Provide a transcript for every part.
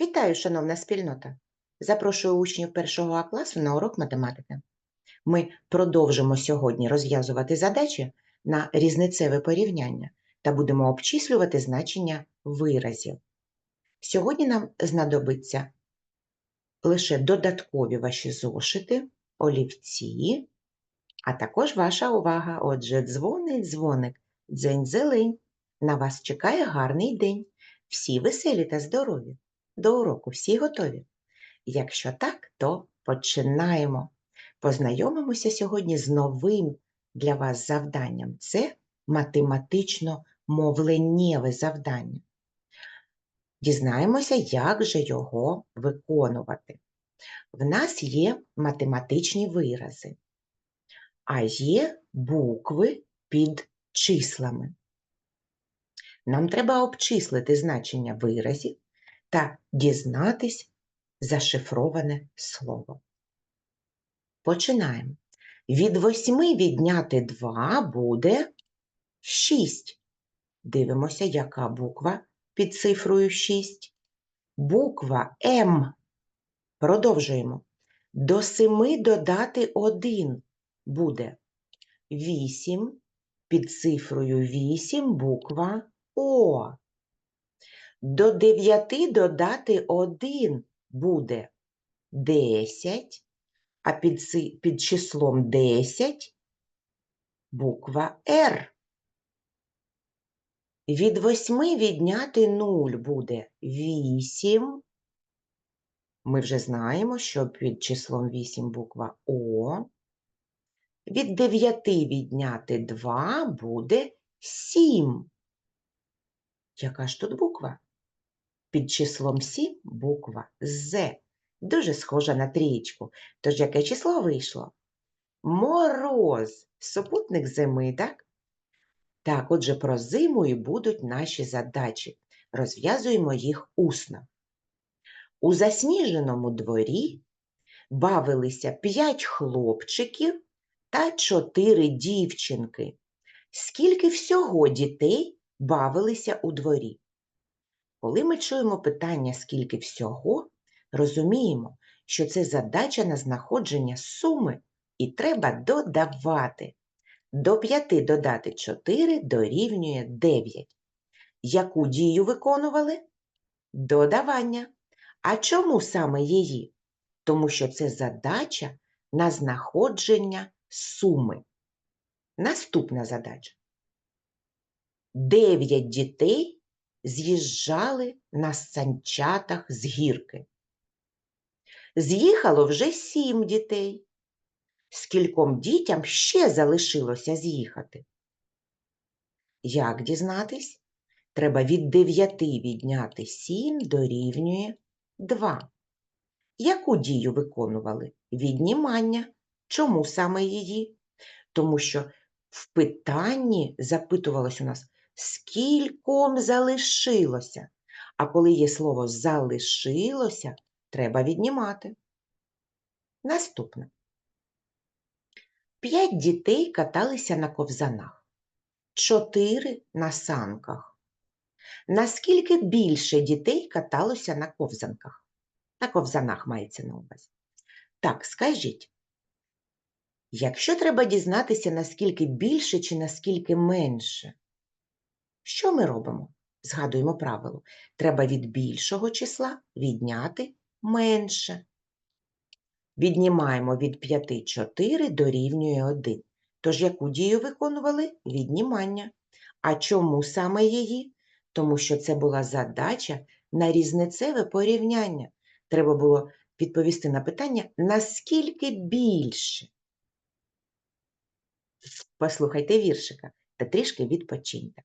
Вітаю, шановна спільнота! Запрошую учнів першого А класу на урок математики. Ми продовжимо сьогодні розв'язувати задачі на різницеве порівняння та будемо обчислювати значення виразів. Сьогодні нам знадобиться лише додаткові ваші зошити, олівці, а також ваша увага. Отже, дзвонить дзвоник, дзень-зелень. На вас чекає гарний день. Всі веселі та здорові. До уроку всі готові? Якщо так, то починаємо. Познайомимося сьогодні з новим для вас завданням. Це математично-мовленнєве завдання. Дізнаємося, як же його виконувати. В нас є математичні вирази, а є букви під числами. Нам треба обчислити значення виразів та дізнатись зашифроване слово. Починаємо. Від 8 відняти 2 буде 6. Дивимося, яка буква під цифрою 6. Буква М. Продовжуємо. До 7 додати 1 буде 8. Під цифрою 8 буква О. До 9 додати 1 буде 10, а під, під числом 10 буква Р. Від 8 відняти 0 буде 8. Ми вже знаємо, що під числом 8 буква О. Від 9 відняти 2 буде 7. Яка ж тут буква? Під числом 7 буква З. Дуже схожа на трієчку. Тож яке число вийшло? Мороз. Супутник зими, так? Так, отже, про зиму і будуть наші задачі. Розв'язуємо їх усно. У засніженому дворі бавилися п'ять хлопчиків та чотири дівчинки. Скільки всього дітей бавилися у дворі? Коли ми чуємо питання «скільки всього», розуміємо, що це задача на знаходження суми і треба додавати. До 5 додати 4 дорівнює 9. Яку дію виконували? Додавання. А чому саме її? Тому що це задача на знаходження суми. Наступна задача. 9 дітей з'їжджали на санчатах з гірки. З'їхало вже сім дітей. Скільком дітям ще залишилося з'їхати? Як дізнатись? Треба від 9 відняти 7 дорівнює 2. Яку дію виконували? Віднімання. Чому саме її? Тому що в питанні запитувалось у нас, скільком залишилося. А коли є слово залишилося, треба віднімати. Наступне. П'ять дітей каталися на ковзанах, чотири на санках. Наскільки більше дітей каталося на ковзанках? На ковзанах мається на увазі. Так, скажіть, якщо треба дізнатися, наскільки більше чи наскільки менше, що ми робимо? Згадуємо правило. Треба від більшого числа відняти менше. Віднімаємо від 5 4 дорівнює 1. Тож яку дію виконували? Віднімання. А чому саме її? Тому що це була задача на різницеве порівняння. Треба було відповісти на питання, наскільки більше. Послухайте віршика та трішки відпочиньте.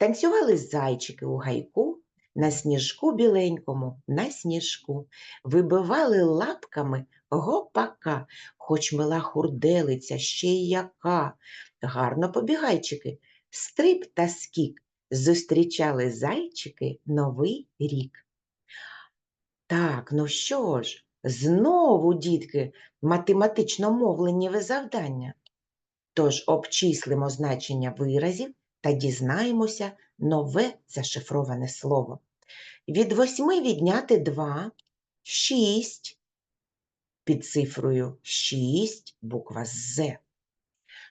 Танцювали зайчики у гайку, на сніжку біленькому, на сніжку, вибивали лапками гопака, хоч мила хурделиця ще й яка. Гарно побігайчики, стрип та скік, зустрічали зайчики новий рік. Так, ну що ж, знову, дітки, математично мовленнєве завдання. Тож обчислимо значення виразів та дізнаємося нове зашифроване слово. Від 8 відняти 2 – 6. Під цифрою 6 буква З.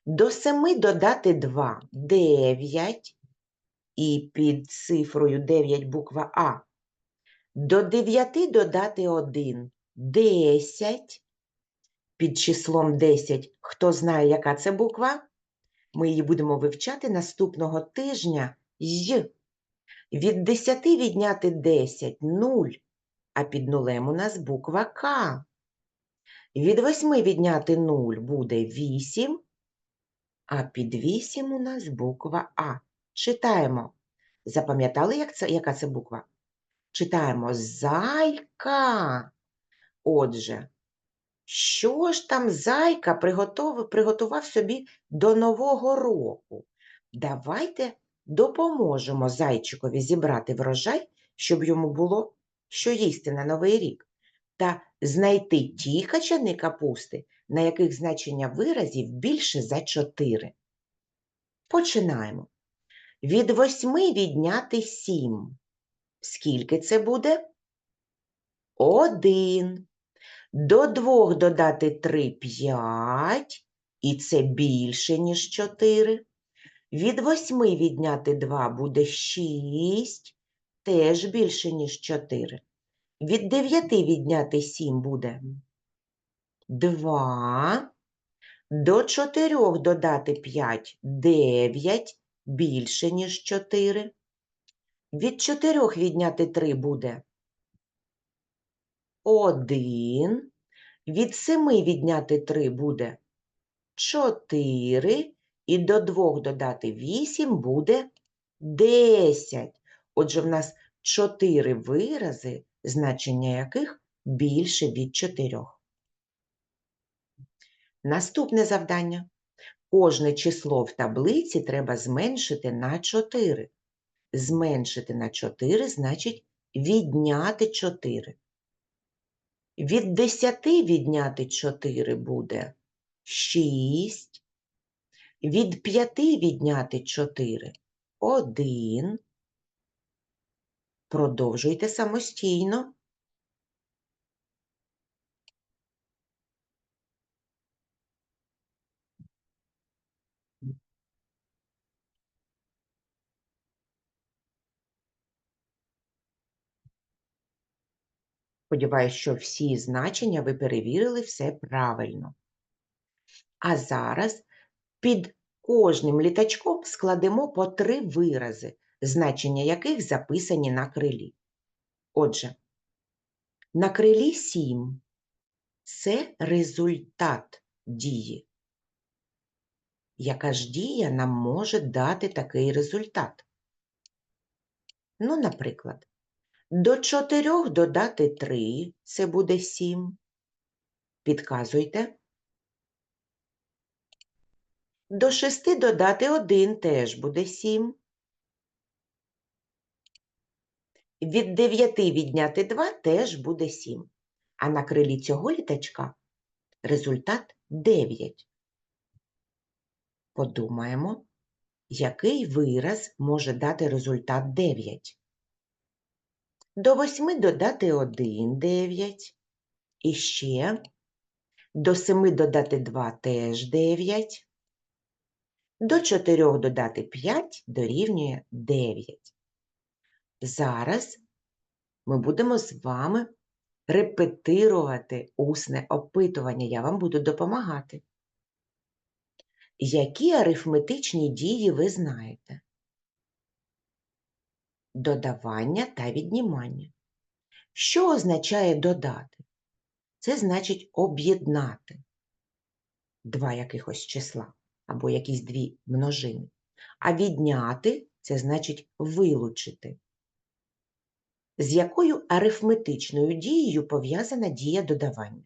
До 7 додати 2 – 9. І під цифрою 9 буква А. До 9 додати 1 – 10. Під числом 10 хто знає, яка це буква? Ми її будемо вивчати наступного тижня з. Від 10 відняти 10 – 0, а під нулем у нас буква К. Від 8 відняти 0 буде 8, а під 8 у нас буква А. Читаємо. Запам'ятали, як це, яка це буква? Читаємо зайка. Отже, що ж там зайка приготував, приготував собі до Нового року? Давайте допоможемо зайчикові зібрати врожай, щоб йому було що їсти на Новий рік, та знайти ті качани капусти, на яких значення виразів більше за 4. Починаємо. Від 8 відняти 7. Скільки це буде? 1. До 2 додати 3 – 5, і це більше, ніж 4. Від 8 відняти 2 буде 6, теж більше, ніж 4. Від 9 відняти 7 буде 2. До 4 додати 5 – 9, більше, ніж 4. Від 4 відняти 3 буде 1. Від 7 відняти 3 буде 4. І до 2 додати 8 буде 10. Отже, в нас 4 вирази, значення яких більше від 4. Наступне завдання. Кожне число в таблиці треба зменшити на 4. Зменшити на 4 значить відняти 4. Від 10 відняти 4 буде 6. Від 5 відняти 4 – 1. Продовжуйте самостійно. Сподіваюсь, що всі значення ви перевірили все правильно. А зараз під кожним літачком складемо по три вирази, значення яких записані на крилі. Отже, на крилі 7 – це результат дії. Яка ж дія нам може дати такий результат? Ну, наприклад, до 4 додати 3 – це буде 7. Підказуйте. До 6 додати 1 теж буде 7. Від 9 відняти 2 теж буде 7. А на крилі цього літачка результат 9. Подумаємо, який вираз може дати результат 9. До 8 додати 1 – 9. І ще до 7 додати 2 теж 9. До 4 додати 5 дорівнює 9. Зараз ми будемо з вами репетирувати усне опитування. Я вам буду допомагати. Які арифметичні дії ви знаєте? Додавання та віднімання. Що означає додати? Це значить об'єднати два якихось числа або якісь дві множини. А відняти це значить вилучити. З якою арифметичною дією пов'язана дія додавання?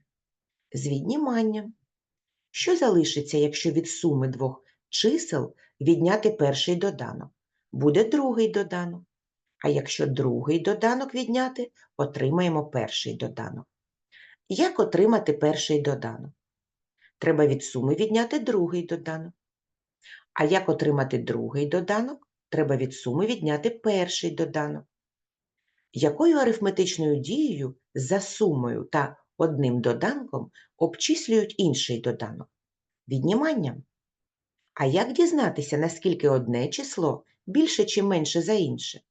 З відніманням. Що залишиться, якщо від суми двох чисел відняти перший доданок? Буде другий доданок. А якщо другий доданок відняти, отримаємо перший доданок. Як отримати перший доданок? Треба від суми відняти другий доданок. А як отримати другий доданок? Треба від суми відняти перший доданок. Якою арифметичною дією за сумою та одним доданком обчислюють інший доданок? Відніманням. А як дізнатися, наскільки одне число більше чи менше за інше?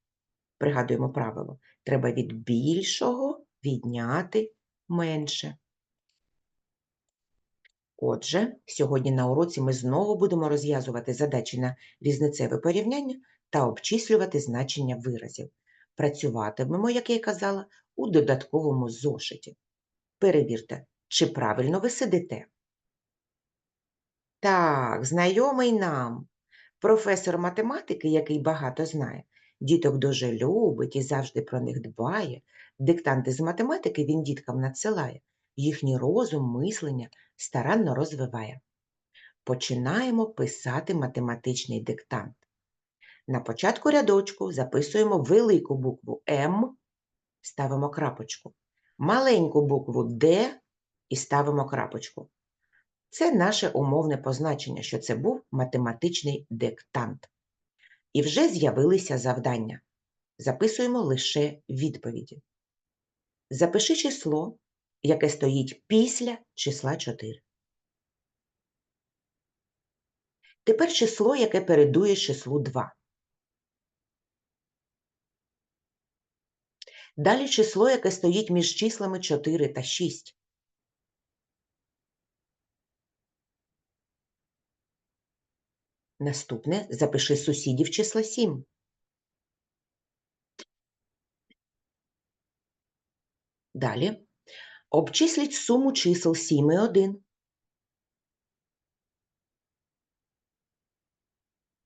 Пригадуємо правило. Треба від більшого відняти менше. Отже, сьогодні на уроці ми знову будемо розв'язувати задачі на різницеве порівняння та обчислювати значення виразів. Працюватимемо, як я й казала, у додатковому зошиті. Перевірте, чи правильно ви сидите. Так, знайомий нам. Професор математики, який багато знає, діток дуже любить і завжди про них дбає. Диктанти з математики він діткам надсилає, їхній розум, мислення старанно розвиває. Починаємо писати математичний диктант. На початку рядочку записуємо велику букву М, ставимо крапочку, маленьку букву Д і ставимо крапочку. Це наше умовне позначення, що це був математичний диктант. І вже з'явилися завдання. Записуємо лише відповіді. Запиши число, яке стоїть після числа 4. Тепер число, яке передує числу 2. Далі число, яке стоїть між числами 4 та 6. Наступне запиши сусідів числа 7. Далі обчисліть суму чисел 7 і 1.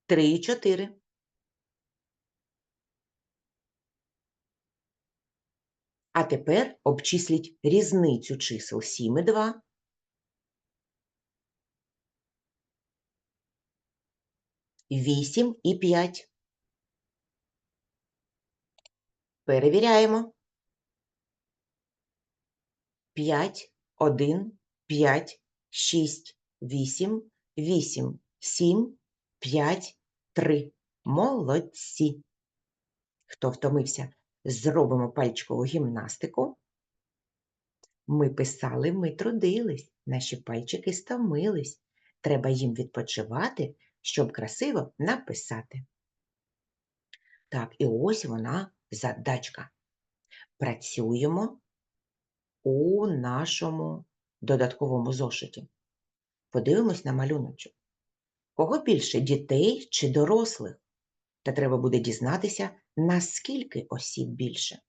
3 і 4. А тепер обчисліть різницю чисел 7 і 2. Вісім і п'ять. Перевіряємо. П'ять, один, п'ять, шість, вісім, вісім, сім, п'ять, три. Молодці. Хто втомився, зробимо пальчикову гімнастику. Ми писали, ми трудились, наші пальчики стомились. Треба їм відпочивати, щоб красиво написати. Так, і ось вона задачка. Працюємо у нашому додатковому зошиті. Подивимось на малюночок. Кого більше дітей чи дорослих? Та треба буде дізнатися, наскільки осіб більше.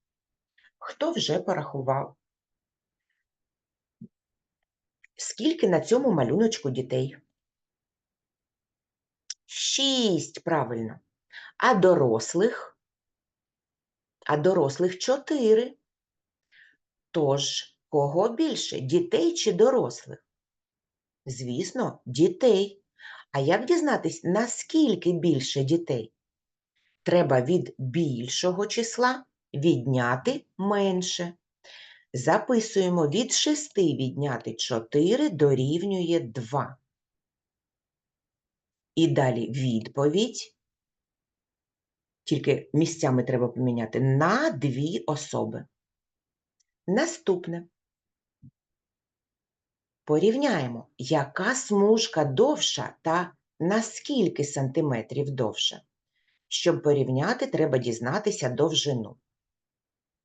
Хто вже порахував? Скільки на цьому малюночку дітей? Шість, правильно. А дорослих? А дорослих чотири. Тож, кого більше, дітей чи дорослих? Звісно, дітей. А як дізнатись, наскільки більше дітей? Треба від більшого числа відняти менше. Записуємо від 6 відняти 4 дорівнює 2. І далі відповідь, тільки місцями треба поміняти, на дві особи. Наступне. Порівняємо, яка смужка довша та на скільки сантиметрів довша. Щоб порівняти, треба дізнатися довжину.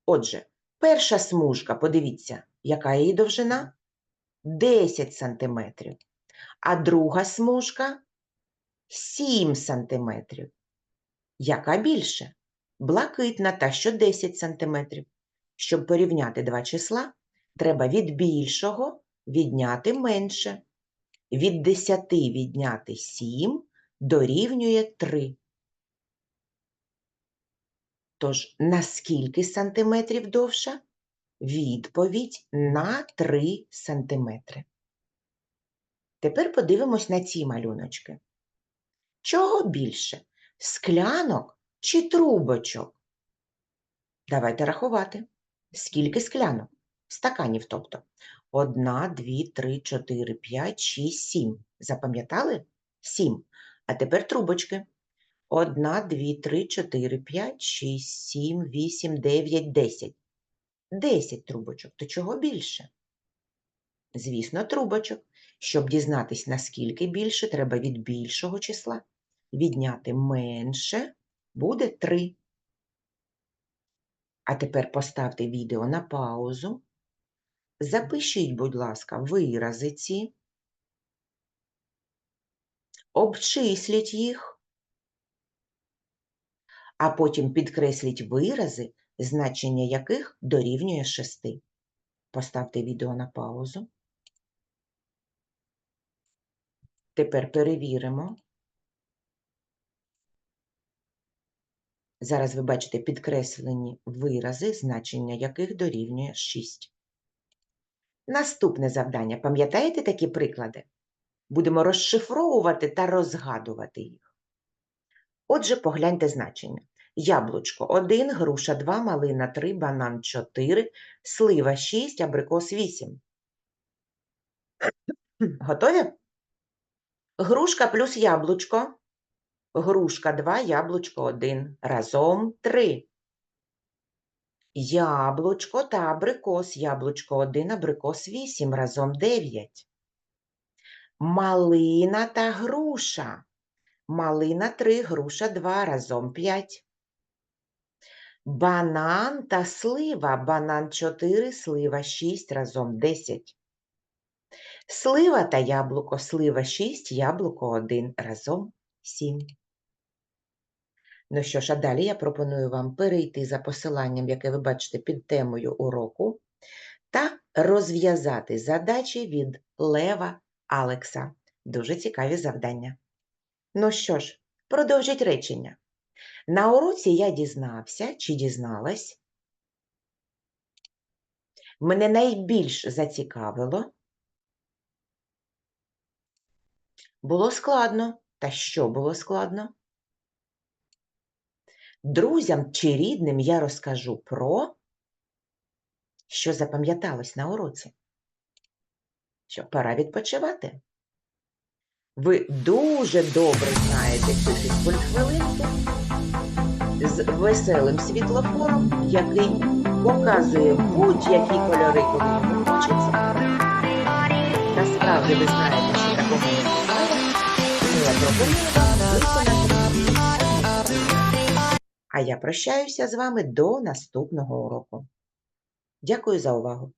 Отже, перша смужка, подивіться, яка її довжина? 10 сантиметрів. А друга смужка 7 сантиметрів. Яка більше? Блакитна та що 10 сантиметрів. Щоб порівняти два числа, треба від більшого відняти менше. Від 10 відняти 7 дорівнює 3. Тож, на скільки сантиметрів довша? Відповідь на 3 сантиметри. Тепер подивимось на ці малюночки. Чого більше? Склянок чи трубочок? Давайте рахувати. Скільки склянок? Стаканів, тобто. Одна, дві, три, чотири, п'ять, шість, сім. Запам'ятали? Сім. А тепер трубочки. Одна, дві, три, чотири, п'ять, шість, сім, вісім, дев'ять, десять. Десять трубочок. То чого більше? Звісно, трубочок. Щоб дізнатись, наскільки більше, треба від більшого числа відняти менше, буде 3. А тепер поставте відео на паузу. Запишіть, будь ласка, вирази ці, обчисліть їх, а потім підкресліть вирази, значення яких дорівнює 6. Поставте відео на паузу. Тепер перевіримо. Зараз ви бачите підкреслені вирази, значення яких дорівнює 6. Наступне завдання. Пам'ятаєте такі приклади? Будемо розшифровувати та розгадувати їх. Отже, погляньте значення. Яблучко 1, груша 2, малина 3, банан 4, слива 6, абрикос 8. Готові? Грушка плюс яблучко. Грушка 2, яблучко 1. Разом 3. Яблучко та абрикос. Яблучко 1, абрикос 8. Разом 9. Малина та груша. Малина 3, груша 2. Разом 5. Банан та слива. Банан 4, слива 6. Разом 10. Слива та яблуко. Слива 6, яблуко 1. Разом 7. Ну що ж, а далі я пропоную вам перейти за посиланням, яке ви бачите під темою уроку, та розв'язати задачі від Лева Алекса. Дуже цікаві завдання. Ну що ж, продовжіть речення. На уроці я дізнався чи дізналась. Мене найбільш зацікавило. Було складно. Та що було складно? Друзям чи рідним я розкажу про, що запам'яталось на уроці. Що пора відпочивати. Ви дуже добре знаєте цю фізкульт-хвилинку з веселим світлофором, який показує будь-які кольори, коли йому хочеться. Насправді ви знаєте, що такого не буває. Я пропоную вам виконати. А я прощаюся з вами до наступного уроку. Дякую за увагу!